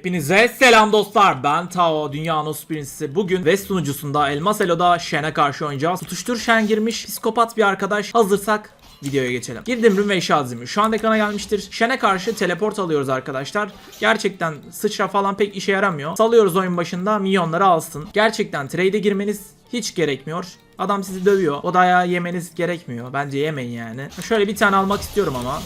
Hepinize selam dostlar. Ben Tao, Dünya Nos Prince'i. Bugün West sunucusunda Elmas Elo'da Shen'e karşı oynayacağız. Tutuştur Shen girmiş. Psikopat bir arkadaş. Hazırsak videoya geçelim. Girdim rün ve eşya dizimi. Şu an ekrana gelmiştir. Shen'e karşı teleport alıyoruz arkadaşlar. Gerçekten sıçra falan pek işe yaramıyor. Salıyoruz oyun başında milyonları alsın. Gerçekten trade'e girmeniz hiç gerekmiyor. Adam sizi dövüyor. O dayağı yemeniz gerekmiyor. Bence yemeyin yani. Şöyle bir tane almak istiyorum ama.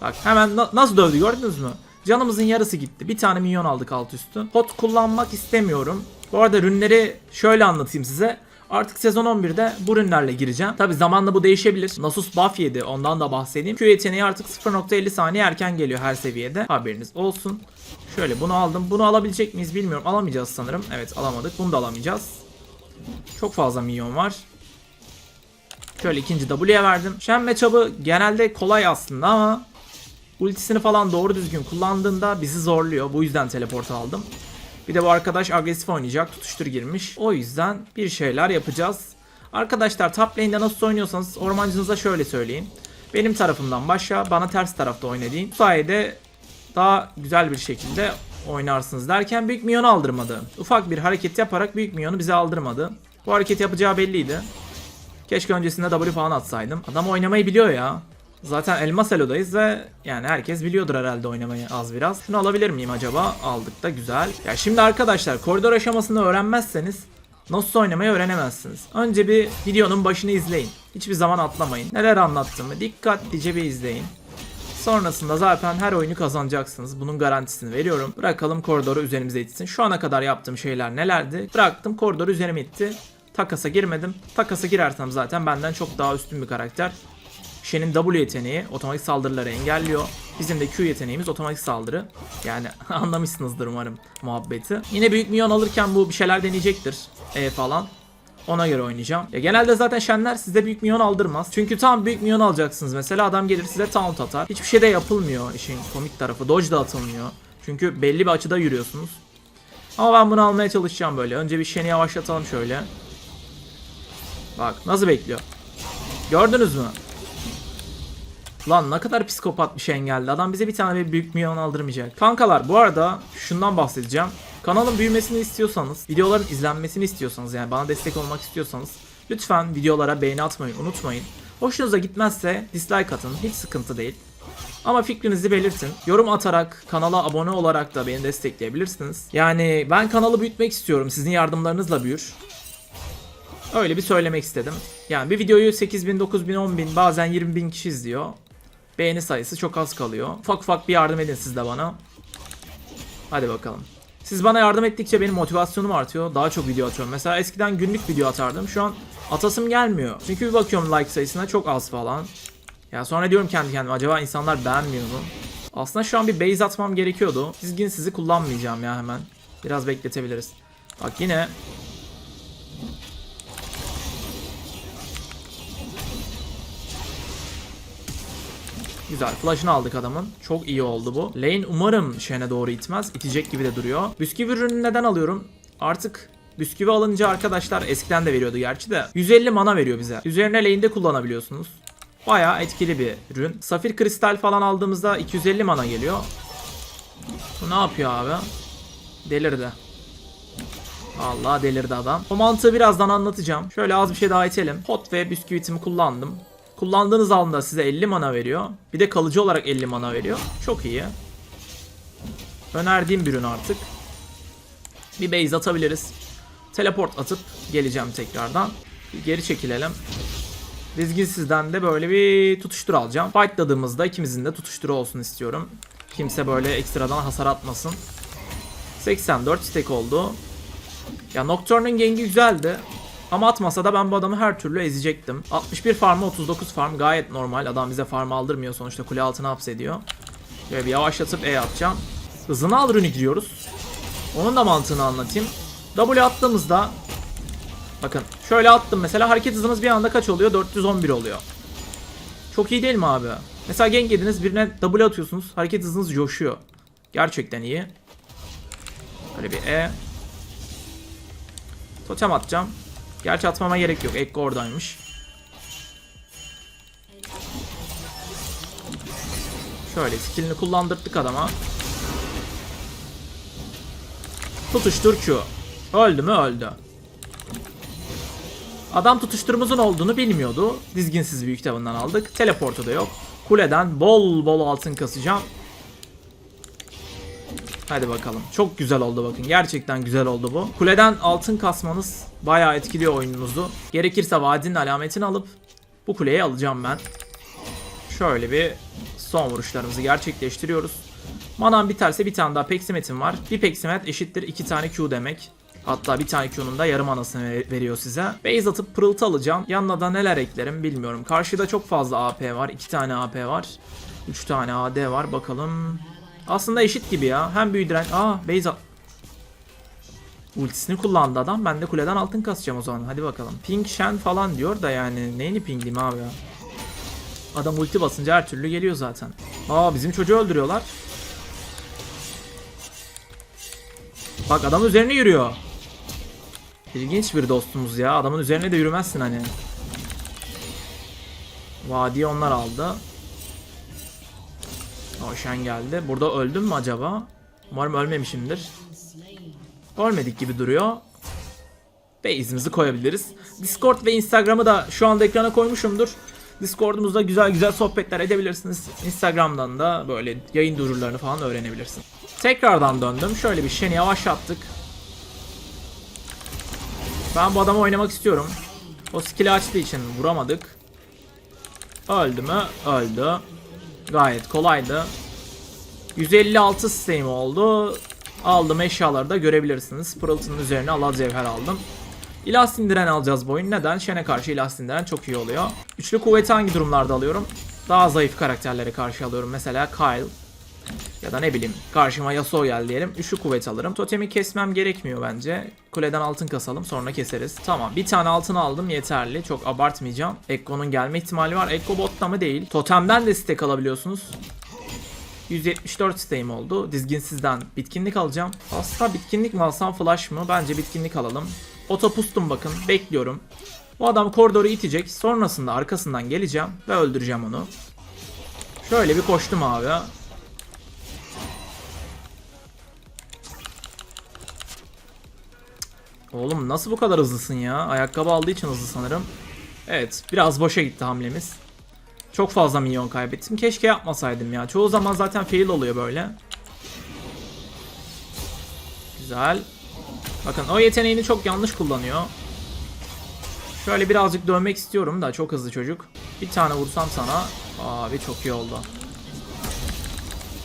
Bak hemen na- nasıl dövdü gördünüz mü? Canımızın yarısı gitti. Bir tane minyon aldık alt üstü. Pot kullanmak istemiyorum. Bu arada rünleri şöyle anlatayım size. Artık sezon 11'de bu rünlerle gireceğim. Tabi zamanla bu değişebilir. Nasus buff yedi ondan da bahsedeyim. Q yeteneği artık 0.50 saniye erken geliyor her seviyede. Haberiniz olsun. Şöyle bunu aldım. Bunu alabilecek miyiz bilmiyorum. Alamayacağız sanırım. Evet alamadık. Bunu da alamayacağız. Çok fazla minyon var. Şöyle ikinci W'ye verdim. Shen matchup'ı genelde kolay aslında ama ultisini falan doğru düzgün kullandığında bizi zorluyor. Bu yüzden teleport aldım. Bir de bu arkadaş agresif oynayacak. Tutuştur girmiş. O yüzden bir şeyler yapacağız. Arkadaşlar top lane'de nasıl oynuyorsanız ormancınıza şöyle söyleyin. Benim tarafımdan başla bana ters tarafta oyna deyin. Bu sayede daha güzel bir şekilde oynarsınız derken büyük minyon aldırmadı. Ufak bir hareket yaparak büyük minyonu bize aldırmadı. Bu hareket yapacağı belliydi. Keşke öncesinde W falan atsaydım. Adam oynamayı biliyor ya. Zaten Elmas Elo'dayız ve yani herkes biliyordur herhalde oynamayı az biraz. Şunu alabilir miyim acaba? Aldık da güzel. Ya şimdi arkadaşlar koridor aşamasını öğrenmezseniz nasıl oynamayı öğrenemezsiniz. Önce bir videonun başını izleyin. Hiçbir zaman atlamayın. Neler anlattığımı dikkatlice bir izleyin. Sonrasında zaten her oyunu kazanacaksınız. Bunun garantisini veriyorum. Bırakalım koridoru üzerimize itsin. Şu ana kadar yaptığım şeyler nelerdi? Bıraktım koridoru üzerime itti. Takasa girmedim. Takasa girersem zaten benden çok daha üstün bir karakter. Shen'in W yeteneği otomatik saldırıları engelliyor. Bizim de Q yeteneğimiz otomatik saldırı. Yani anlamışsınızdır umarım muhabbeti. Yine büyük milyon alırken bu bir şeyler deneyecektir. E falan. Ona göre oynayacağım. Ya genelde zaten Shen'ler size büyük milyon aldırmaz. Çünkü tam büyük milyon alacaksınız. Mesela adam gelir size taunt atar. Hiçbir şey de yapılmıyor işin komik tarafı. Dodge da atılmıyor. Çünkü belli bir açıda yürüyorsunuz. Ama ben bunu almaya çalışacağım böyle. Önce bir Shen'i yavaşlatalım şöyle. Bak nasıl bekliyor. Gördünüz mü? Lan ne kadar psikopat bir şey geldi. Adam bize bir tane bir büyük milyon aldırmayacak. Kankalar bu arada şundan bahsedeceğim. Kanalın büyümesini istiyorsanız, videoların izlenmesini istiyorsanız yani bana destek olmak istiyorsanız lütfen videolara beğeni atmayı unutmayın. Hoşunuza gitmezse dislike atın. Hiç sıkıntı değil. Ama fikrinizi belirtin. Yorum atarak, kanala abone olarak da beni destekleyebilirsiniz. Yani ben kanalı büyütmek istiyorum. Sizin yardımlarınızla büyür. Öyle bir söylemek istedim. Yani bir videoyu 8000, 9000, 10000 bazen 20000 kişi izliyor. Beğeni sayısı çok az kalıyor. Ufak ufak bir yardım edin siz de bana. Hadi bakalım. Siz bana yardım ettikçe benim motivasyonum artıyor. Daha çok video atıyorum. Mesela eskiden günlük video atardım. Şu an atasım gelmiyor. Çünkü bir bakıyorum like sayısına çok az falan. Ya sonra diyorum kendi kendime acaba insanlar beğenmiyor mu? Aslında şu an bir base atmam gerekiyordu. Dizgin sizi kullanmayacağım ya hemen. Biraz bekletebiliriz. Bak yine Güzel. Flash'ını aldık adamın. Çok iyi oldu bu. Lane umarım Shen'e doğru itmez. İtecek gibi de duruyor. Bisküvi ürünü neden alıyorum? Artık bisküvi alınca arkadaşlar eskiden de veriyordu gerçi de. 150 mana veriyor bize. Üzerine lane'de kullanabiliyorsunuz. Bayağı etkili bir ürün. Safir kristal falan aldığımızda 250 mana geliyor. Bu ne yapıyor abi? Delirdi. Allah delirdi adam. O mantığı birazdan anlatacağım. Şöyle az bir şey daha itelim. Hot ve bisküvitimi kullandım. Kullandığınız anda size 50 mana veriyor. Bir de kalıcı olarak 50 mana veriyor. Çok iyi. Önerdiğim bir ürün artık. Bir base atabiliriz. Teleport atıp geleceğim tekrardan. Bir geri çekilelim. Dizginsizden de böyle bir tutuştur alacağım. Fightladığımızda ikimizin de tutuşturu olsun istiyorum. Kimse böyle ekstradan hasar atmasın. 84 stack oldu. Ya Nocturne'ın gengi güzeldi. Ama atmasa da ben bu adamı her türlü ezecektim. 61 farm'a 39 farm gayet normal. Adam bize farm aldırmıyor sonuçta kule altına hapsediyor. Şöyle bir yavaşlatıp E atacağım. Hızını al rünü giriyoruz. Onun da mantığını anlatayım. W attığımızda Bakın şöyle attım mesela hareket hızımız bir anda kaç oluyor? 411 oluyor. Çok iyi değil mi abi? Mesela gank yediniz birine W atıyorsunuz hareket hızınız coşuyor. Gerçekten iyi. Böyle bir E. Totem atacağım. Gerçi atmama gerek yok. Ekko oradaymış. Şöyle skillini kullandırdık adama. Tutuştur Q. Öldü mü öldü. Adam tutuşturumuzun olduğunu bilmiyordu. Dizginsiz büyük kitabından aldık. Teleportu da yok. Kuleden bol bol altın kasacağım. Hadi bakalım. Çok güzel oldu bakın. Gerçekten güzel oldu bu. Kuleden altın kasmanız bayağı etkiliyor oyununuzu. Gerekirse vadinin alametini alıp bu kuleyi alacağım ben. Şöyle bir son vuruşlarımızı gerçekleştiriyoruz. Manam biterse bir tane daha peksimetim var. Bir peksimet eşittir iki tane Q demek. Hatta bir tane Q'nun da yarım anasını ver- veriyor size. Base atıp pırıltı alacağım. Yanına da neler eklerim bilmiyorum. Karşıda çok fazla AP var. 2 tane AP var. 3 tane AD var. Bakalım. Aslında eşit gibi ya. Hem büyüdüren... Aa base at... Ultisini kullandı adam. Ben de kuleden altın kasacağım o zaman. Hadi bakalım. Ping Shen falan diyor da yani neyini pingleyeyim abi ya. Adam ulti basınca her türlü geliyor zaten. Aa bizim çocuğu öldürüyorlar. Bak adam üzerine yürüyor. İlginç bir dostumuz ya. Adamın üzerine de yürümezsin hani. Vadiyi onlar aldı. O Shen geldi. Burada öldüm mü acaba? Umarım ölmemişimdir. Ölmedik gibi duruyor. Base'imizi koyabiliriz. Discord ve Instagram'ı da şu anda ekrana koymuşumdur. Discord'umuzda güzel güzel sohbetler edebilirsiniz. Instagram'dan da böyle yayın duyurularını falan öğrenebilirsin. Tekrardan döndüm. Şöyle bir Shen'i yavaşlattık. Ben bu adamı oynamak istiyorum. O skill'i açtığı için vuramadık. Öldü mü? Öldü. Gayet kolaydı. 156 sistemi oldu. Aldım eşyaları da görebilirsiniz. Pırıltının üzerine Allah cevher aldım. İlah sindiren alacağız bu oyun. Neden? Shen'e karşı ilah sindiren çok iyi oluyor. Üçlü kuvveti hangi durumlarda alıyorum? Daha zayıf karakterlere karşı alıyorum. Mesela Kyle. Ya da ne bileyim karşıma Yasuo geldi diyelim. Üçlü kuvvet alırım. Totemi kesmem gerekmiyor bence. Kuleden altın kasalım sonra keseriz. Tamam bir tane altın aldım yeterli. Çok abartmayacağım. Ekko'nun gelme ihtimali var. Ekko botta mı değil. Totemden de stack alabiliyorsunuz. 174 isteğim oldu. Dizginsizden bitkinlik alacağım. Aslında bitkinlik mi alsam flash mı? Bence bitkinlik alalım. Otopustum bakın. Bekliyorum. Bu adam koridoru itecek. Sonrasında arkasından geleceğim ve öldüreceğim onu. Şöyle bir koştum abi. Oğlum nasıl bu kadar hızlısın ya? Ayakkabı aldığı için hızlı sanırım. Evet biraz boşa gitti hamlemiz. Çok fazla minyon kaybettim. Keşke yapmasaydım ya. Çoğu zaman zaten fail oluyor böyle. Güzel. Bakın o yeteneğini çok yanlış kullanıyor. Şöyle birazcık dönmek istiyorum da çok hızlı çocuk. Bir tane vursam sana. Abi çok iyi oldu.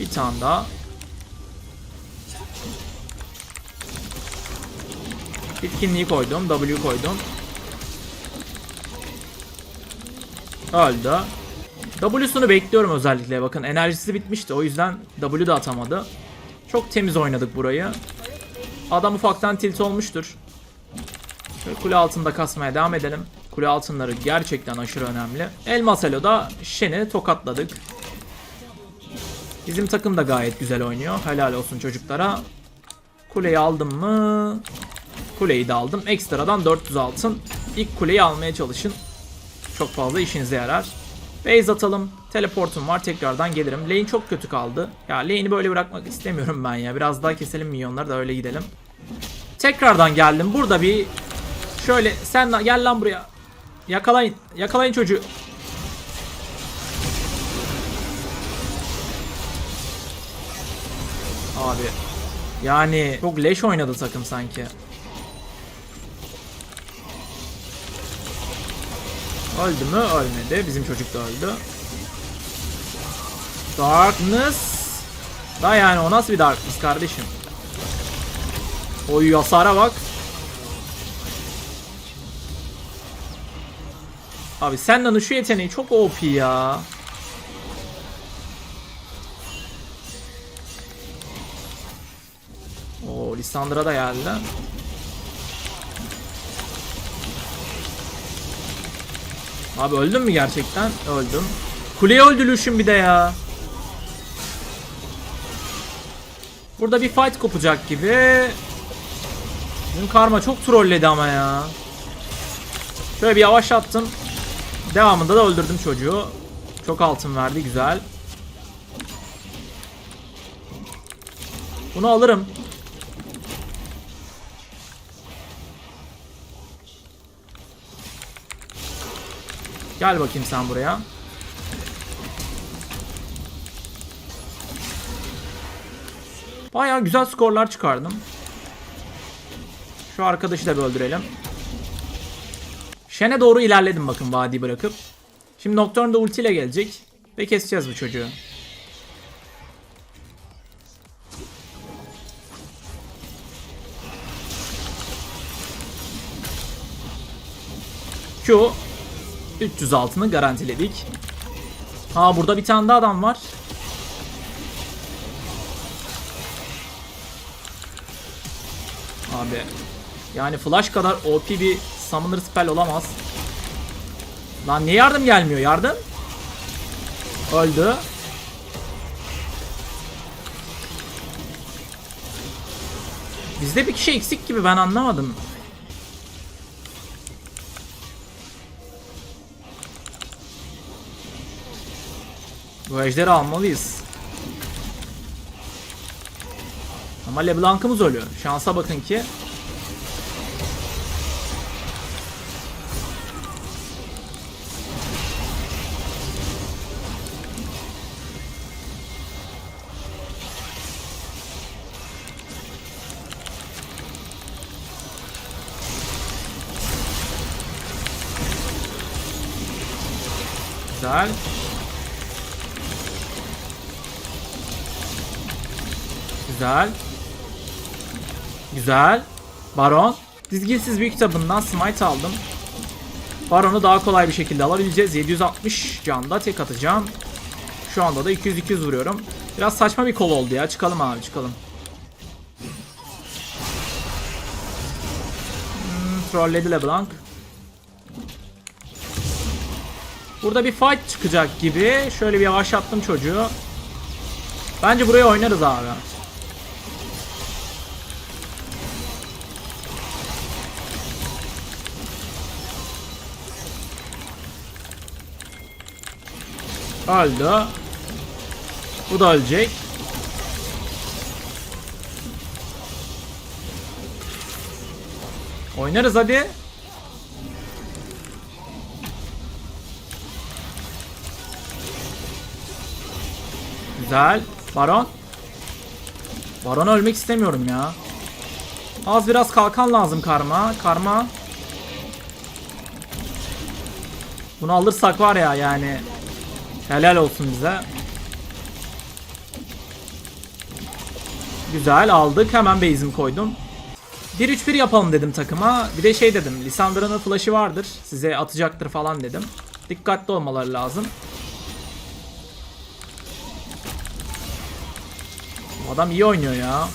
Bir tane daha. Bitkinliği koydum. W koydum. Öldü. W'sunu bekliyorum özellikle. Bakın enerjisi bitmişti. O yüzden W da atamadı. Çok temiz oynadık burayı. Adam ufaktan tilt olmuştur. Şöyle kule altında kasmaya devam edelim. Kule altınları gerçekten aşırı önemli. Elmas Elo'da Shen'i tokatladık. Bizim takım da gayet güzel oynuyor. Helal olsun çocuklara. Kuleyi aldım mı? Kuleyi de aldım. Ekstradan 400 altın. İlk kuleyi almaya çalışın. Çok fazla işinize yarar. Base atalım. Teleportum var. Tekrardan gelirim. Lane çok kötü kaldı. Ya lane'i böyle bırakmak istemiyorum ben ya. Biraz daha keselim minyonları da öyle gidelim. Tekrardan geldim. Burada bir şöyle sen gel lan buraya. Yakalayın. Yakalayın çocuğu. Abi yani çok leş oynadı takım sanki. Öldü mü? Ölmedi. Bizim çocuk da öldü. Darkness. Da yani o nasıl bir Darkness kardeşim? Oy hasara bak. Abi senden şu yeteneği çok OP ya. Oo Lissandra da geldi. Abi öldün mü gerçekten? Öldüm. Kuleye öldürüşüm bir de ya. Burada bir fight kopacak gibi. Dün karma çok trolledi ama ya. Şöyle bir yavaşlattım. Devamında da öldürdüm çocuğu. Çok altın verdi güzel. Bunu alırım. Gel bakayım sen buraya. Baya güzel skorlar çıkardım. Şu arkadaşı da bir öldürelim. Shen'e doğru ilerledim bakın vadi bırakıp. Şimdi Nocturne da ultiyle gelecek. Ve keseceğiz bu çocuğu. Q 300 altını garantiledik. Ha burada bir tane daha adam var. Abi yani flash kadar OP bir summoner spell olamaz. Lan niye yardım gelmiyor? Yardım. Öldü. Bizde bir kişi eksik gibi ben anlamadım. Bu ejderi almalıyız. Ama LeBlanc'ımız ölüyor. Şansa bakın ki. Güzel. Güzel. Güzel. Baron. Dizginsiz büyük kitabından smite aldım. Baron'u daha kolay bir şekilde alabileceğiz. 760 canda tek atacağım. Şu anda da 200-200 vuruyorum. Biraz saçma bir kol oldu ya. Çıkalım abi çıkalım. Hmm, trolledi LeBlanc. Burada bir fight çıkacak gibi. Şöyle bir yavaşlattım çocuğu. Bence buraya oynarız abi. Öldü. Bu da ölecek. Oynarız hadi. Güzel. Baron. Baron ölmek istemiyorum ya. Az biraz kalkan lazım karma. Karma. Bunu alırsak var ya yani. Helal olsun bize. Güzel aldık. Hemen base'imi koydum. 1-3-1 yapalım dedim takıma. Bir de şey dedim. Lisandra'nın flash'ı vardır. Size atacaktır falan dedim. Dikkatli olmaları lazım. Adam iyi oynuyor ya.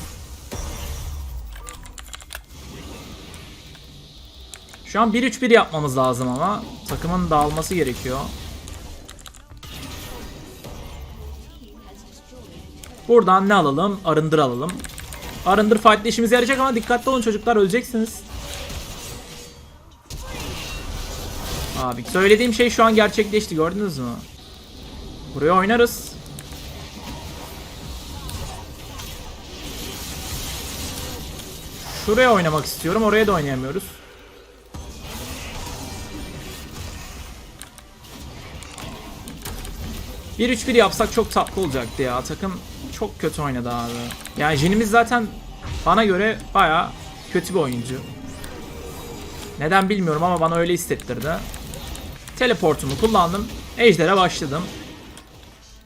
Şu an 1-3-1 yapmamız lazım ama. Takımın dağılması gerekiyor. Buradan ne alalım? Arındır alalım. Arındır fight'te işimize yarayacak ama dikkatli olun çocuklar öleceksiniz. Abi söylediğim şey şu an gerçekleşti gördünüz mü? Buraya oynarız. Şuraya oynamak istiyorum. Oraya da oynayamıyoruz. Bir 3 1 yapsak çok tatlı olacaktı ya. Takım çok kötü oynadı abi. Yani Jin'imiz zaten bana göre baya kötü bir oyuncu. Neden bilmiyorum ama bana öyle hissettirdi. Teleportumu kullandım. Ejder'e başladım.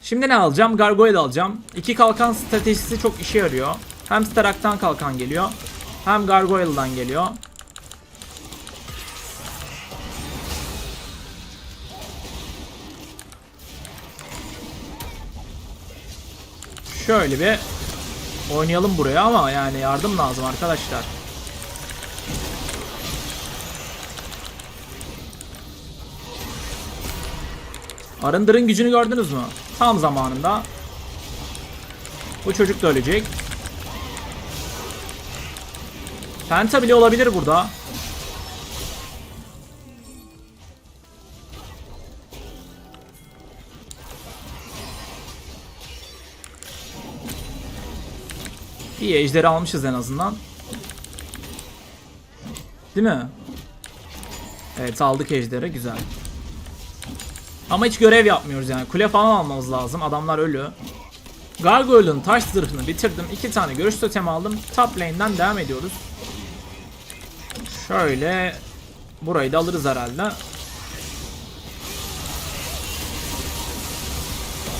Şimdi ne alacağım? Gargoyle alacağım. İki kalkan stratejisi çok işe yarıyor. Hem Starak'tan kalkan geliyor. Hem Gargoyle'dan geliyor. Şöyle bir oynayalım buraya ama yani yardım lazım arkadaşlar. Arındır'ın gücünü gördünüz mü? Tam zamanında. Bu çocuk da ölecek. Penta bile olabilir burada. İyi ejderi almışız en azından. Değil mi? Evet aldık ejderi güzel. Ama hiç görev yapmıyoruz yani. Kule falan almamız lazım. Adamlar ölü. Gargoyle'ın taş zırhını bitirdim. İki tane görüş totemi aldım. Top lane'den devam ediyoruz. Şöyle burayı da alırız herhalde.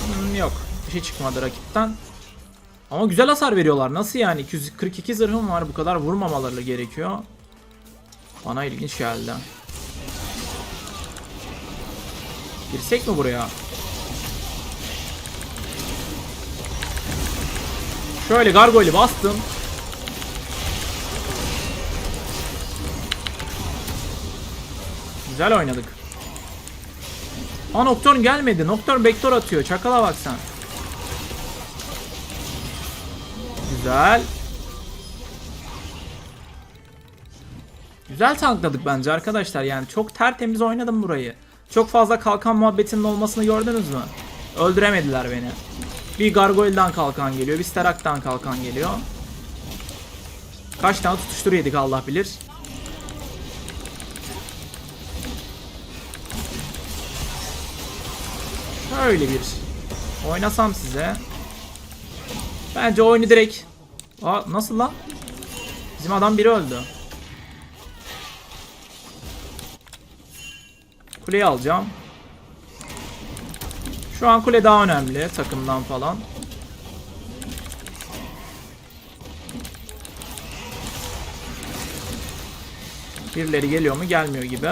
Hmm, yok. Bir şey çıkmadı rakipten. Ama güzel hasar veriyorlar. Nasıl yani? 242 zırhım var. Bu kadar vurmamaları gerekiyor. Bana ilginç geldi. Girsek mi buraya? Şöyle gargoyle bastım. Güzel oynadık. Aa Nocturne gelmedi. Nocturne backdoor atıyor. Çakala bak sen. Güzel. Güzel tankladık bence arkadaşlar. Yani çok tertemiz oynadım burayı. Çok fazla kalkan muhabbetinin olmasını gördünüz mü? Öldüremediler beni. Bir Gargoyle'dan kalkan geliyor. Bir Sterak'tan kalkan geliyor. Kaç tane tutuştur yedik Allah bilir. Şöyle bir oynasam size. Bence oyunu direkt... Aa nasıl lan? Bizim adam biri öldü. Kuleyi alacağım. Şu an kule daha önemli takımdan falan. Birileri geliyor mu? Gelmiyor gibi.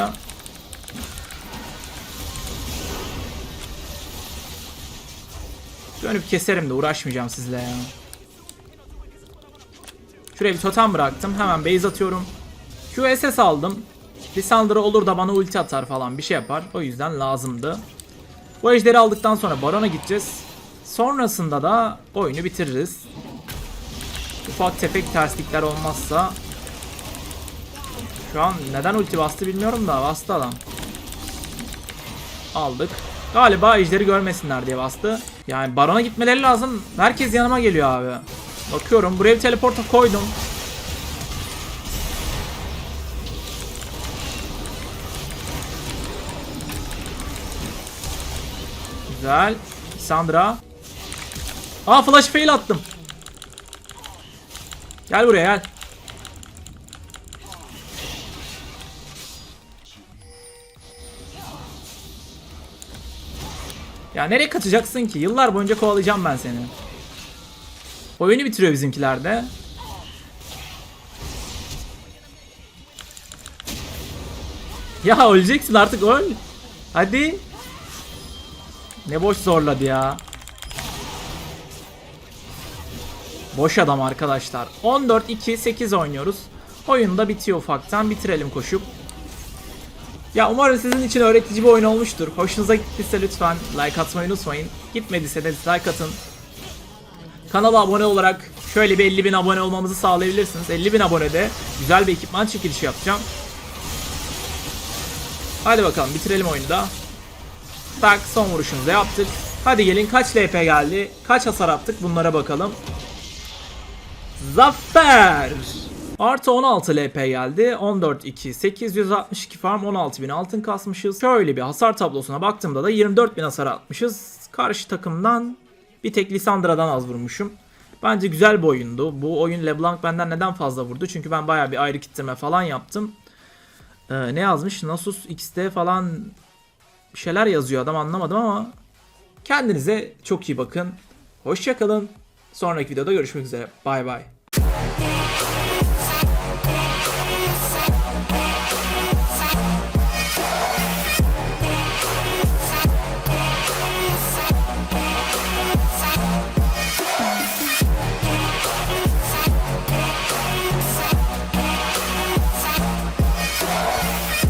Dönüp keserim de uğraşmayacağım sizle ya. Şuraya bir totem bıraktım. Hemen base atıyorum. QSS aldım. Lissandra olur da bana ulti atar falan bir şey yapar. O yüzden lazımdı. Bu ejderi aldıktan sonra Baron'a gideceğiz. Sonrasında da oyunu bitiririz. Ufak tefek terslikler olmazsa. Şu an neden ulti bastı bilmiyorum da bastı adam. Aldık. Galiba ejderi görmesinler diye bastı. Yani Baron'a gitmeleri lazım. Herkes yanıma geliyor abi. Bakıyorum buraya bir teleporta koydum. Güzel. Sandra. Aa flash fail attım. Gel buraya gel. Ya nereye kaçacaksın ki? Yıllar boyunca kovalayacağım ben seni. Oyunu bitiriyor bizimkiler de. Ya öleceksin artık öl. Hadi. Ne boş zorladı ya. Boş adam arkadaşlar. 14-2-8 oynuyoruz. Oyun da bitiyor ufaktan. Bitirelim koşup. Ya umarım sizin için öğretici bir oyun olmuştur. Hoşunuza gittiyse lütfen like atmayı unutmayın. Gitmediyse de dislike atın. Kanala abone olarak şöyle bir 50 bin abone olmamızı sağlayabilirsiniz. 50 bin abonede güzel bir ekipman çekilişi yapacağım. Hadi bakalım bitirelim oyunu da. Tak son vuruşumuzu yaptık. Hadi gelin kaç LP geldi? Kaç hasar attık bunlara bakalım. Zafer! Artı 16 LP geldi. 14 2 862 farm 16.000 altın kasmışız. Şöyle bir hasar tablosuna baktığımda da 24.000 hasar atmışız. Karşı takımdan bir tek Lissandra'dan az vurmuşum. Bence güzel bir oyundu. Bu oyun LeBlanc benden neden fazla vurdu? Çünkü ben bayağı bir ayrı kitleme falan yaptım. Ee, ne yazmış? Nasus XT falan bir şeyler yazıyor adam anlamadım ama kendinize çok iyi bakın. Hoşçakalın. Sonraki videoda görüşmek üzere. Bay bay.